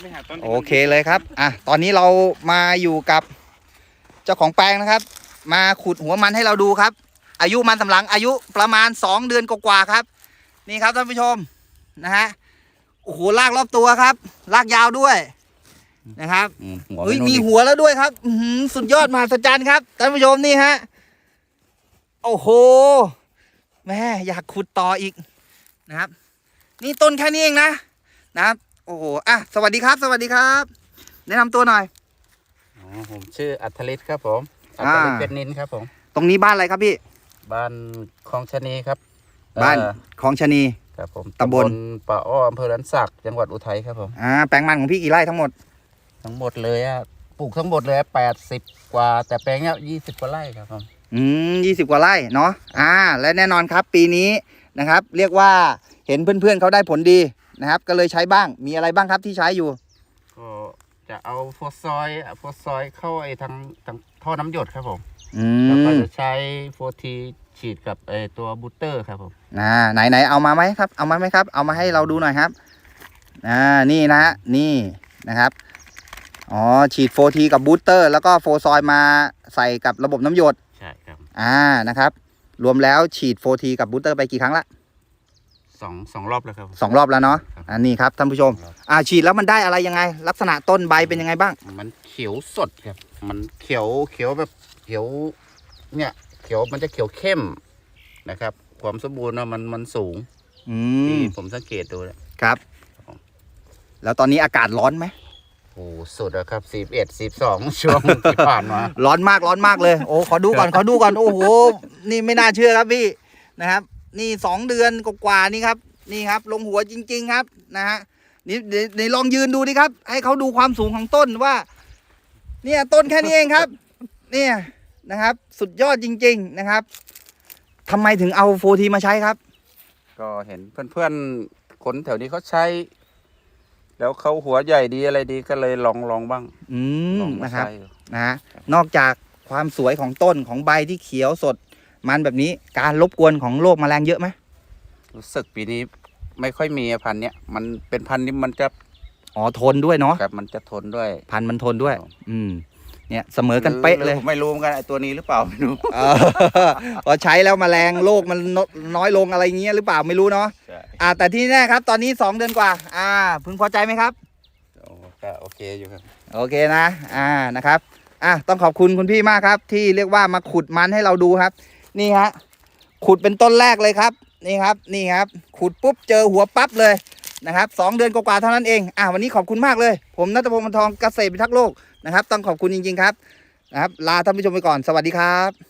ไม่หาต้นที่โอมันเคเลยครับ อะ ตอนนี้เรามาอยู่กับเจ้าของแปลงนะครับ มาขุดหัวมันให้เราดูครับ อายุมันสำหลังอายุประมาณ 2 เดือนกว่าๆครับ นี่ครับท่านผู้ชมนะฮะ โอ้โหลากรอบตัวครับ ลากยาวด้วยนะครับ อืมหัวเฮ้ยไนู่นมีดิหัวแล้วด้วยครับอื้อหือสุดยอดมหัศจรรย์ครับท่านผู้ชมนี่ฮะ โอ้โห แม่อยากขุดต่ออีกนะครับ นี่ต้นแค่นี้เองนะนะครับ โอ้โหอะสวัสดีครับ สวัสดีครับ แนะนำตัวหน่อย อ๋อผมชื่ออัธริศครับผมอัธริศอ่า เป็นนินครับผม ตรงนี้บ้านอะไรครับพี่ บ้านคลองชะนีครับบ้านเอ่อคลองชะนี ครับผมตำบล ป่าอ้ออำเภอลันสักจังหวัดอุทัยครับผม อ่าแปลงมันของพี่กี่ไร่ทั้งหมด ทั้งหมดเลยอะปลูกทั้งหมดเลยแปดสิบกว่า แต่แปลงเนี้ยยี่สิบกว่าไร่ครับผมอืมยี่สิบกว่าไร่เนาะอ่า และแน่นอนครับปีนี้นะครับ เรียกว่าเห็นเพื่อนๆเขาได้ผลดี นะครับ ก็เลยใช้บ้างมีอะไรบ้างครับที่ใช้อยู่ก็จะเอาโฟสซอยอะโฟสซอยเข้าไอ้ทางทางท่อน้ำหยดครับผมอืแล้วก็มจะใช้โฟทีฉีดกับไอ้ตัวบูสเตอร์ครับผมอ่าไหนไหนเอามาไหมครับ เอามาไหมครับ เอามาให้เราดูหน่อยครับอ่านี่นะฮะนี่นะครับอ๋อฉีดโฟทีกับบูสเตอร์ แล้วก็โฟซอยมาใส่กับระบบน้ำหยด ใช่ครับ อ่านะครับ รวมแล้วฉีดโฟทีกับบูสเตอร์ไปกี่ครั้งละ สองสองรอบแล้วครับผมสองรอบแล้วเนาะครับ อันนี้ครับท่านผู้ชมสองรอบอ่าฉีดแล้วมันได้อะไรยังไง ลักษณะต้นใบเป็นยังไงบ้าง มันเขียวสดครับ มันเขียวเขียวแบบเขียว เนี่ยเขียวมันจะเขียวเข้มนะครับ ความสมบูรณ์อะมันมันสูงอืที่มผมสังเกตดูแล้วครับ แล้วตอนนี้อากาศร้อนไหม โอ้สุดอะครับสิบเอ็ดสิบสองช่วงที่ผ่านมา ร้อนมากร้อนมากเลย โอ้ขอดูก่อนขอดูก่อน โอ้โห นี่ไม่น่าเชื่อครับพี่นะครับ นี่สองเดือนกว่าๆนี่ครับ นี่ครับ ลงหัวจริง ๆ ครับนะฮะนี่เดี๋ยวเดี๋ยวลองยืนดูดิครับ ให้เขาดูความสูงของต้นว่า เนี่ยต้นแค่นี้เองครับ เนี่ยนะครับ สุดยอดจริง ๆนะครับทำไมถึงเอาโฟทีมาใช้ครับ ก็เห็นเพื่อนๆคนแถวนี้เขาใช้ แล้วเขาหัวใหญ่ดีอะไรดีก็เลยลองลองบ้าง อืลมองมานะครับใช้ดูนะฮะนอกจากความสวยของต้นของใบที่เขียวสด มันแบบนี้การรบกวนของโรคแมลงเยอะไหมรู้สึกปีนี้ไม่ค่อยมีอะพันธุ์เนี้ยมันเป็นพันธุ์นี้มันจะอ๋อทนด้วยเนาะแบบมันจะทนด้วย พันธุ์มันทนด้วยครับอืมเนี่ยเสมอกันเป๊ะเลยหรือผมไม่รู้เหมือนกันไอตัวนี้หรือเปล่าไม่รู้เออพอใช้แล้วแมลงโรคมันลดน้อยลงอะไรเงี้ยหรือเปล่าไม่รู้เนาะใช่อ่า แต่ที่แน่ครับ ตอนนี้สองเดือนกว่า อ่า พึงพอใจไหมครับโอ้ก็โอเคอยู่ครับ โอเคนะ อ่านะครับ อะต้องขอบคุณคุณพี่มากครับ ที่เรียกว่ามาขุดมันให้เราดูครับ นี่ฮะขุดเป็นต้นแรกเลยครับนี่ครับนี่ครับ ขุดปุ๊บเจอหัวปั๊บเลยนะครับสองเดือนกว่าๆเท่านั้นเองอะวันนี้ขอบคุณมากเลย ผมนัทพงศ์มันทองเกษตรพิทักษ์โลกนะครับ ต้องขอบคุณจริง ๆ ครับนะครับ ลาท่านผู้ชมไปก่อนสวัสดีครับ